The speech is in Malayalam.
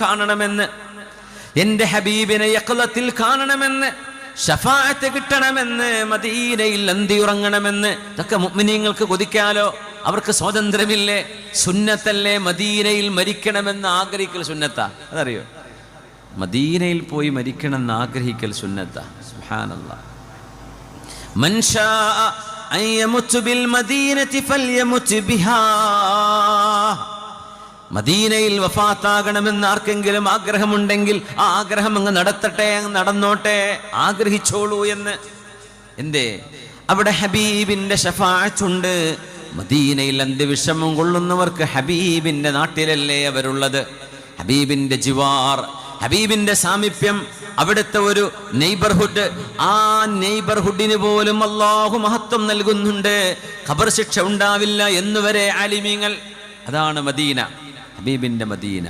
കാണണമെന്ന്. എന്റെ ഹബീബിനെ യക്കുലത്തിൽ കാണണമെന്ന്. ഷഫായത്ത് കിട്ടണമെന്ന്. മദീനയിൽ അന്തി ഉറങ്ങണമെന്ന്. ഇതൊക്കെ മുഗ്മിനീങ്ങൾക്ക് കൊതിക്കാലോ? അവർക്ക് സ്വാതന്ത്ര്യമില്ലേ? സുന്നത്തല്ലേ? മദീനയിൽ മരിക്കണമെന്ന് ആഗ്രഹിക്കൽ സുന്നത്ത. അതറിയോ? മദീനയിൽ പോയി മരിക്കണമെന്ന് ആഗ്രഹിക്കൽ സുന്നത്ത. സുഹാനല്ല മൻഷാ ബിൽ മദീനത്തി ബിഹാ. മദീനയിൽ വഫാത്താകണമെന്ന് ആർക്കെങ്കിലും ആഗ്രഹമുണ്ടെങ്കിൽ ആ ആഗ്രഹം അങ്ങ് നടത്തട്ടെ അങ്ങ് നടന്നോട്ടെ ആഗ്രഹിച്ചോളൂ എന്ന്. എന്തേ? അവിടെ ഹബീബിന്റെ ഷഫാച്ചുണ്ട് മദീനയിൽ അന്ത്യവിഷമം കൊള്ളുന്നവർക്ക് ഹബീബിന്റെ നാട്ടിലല്ലേ അവരുള്ളത്? ഹബീബിന്റെ ജിവാർ ഹബീബിന്റെ സാമീപ്യം അവിടുത്തെ ഒരു നെയ്ബർഹുഡ്. ആ നെയ്ബർഹുഡിന് പോലും അള്ളാഹു മഹത്വം നൽകുന്നുണ്ട്. ഖബർ ശിക്ഷ ഉണ്ടാവില്ല എന്നുവരെ ആലിമീങ്ങൾ. അതാണ് മദീന. ഹബീബിന്റെ മദീന.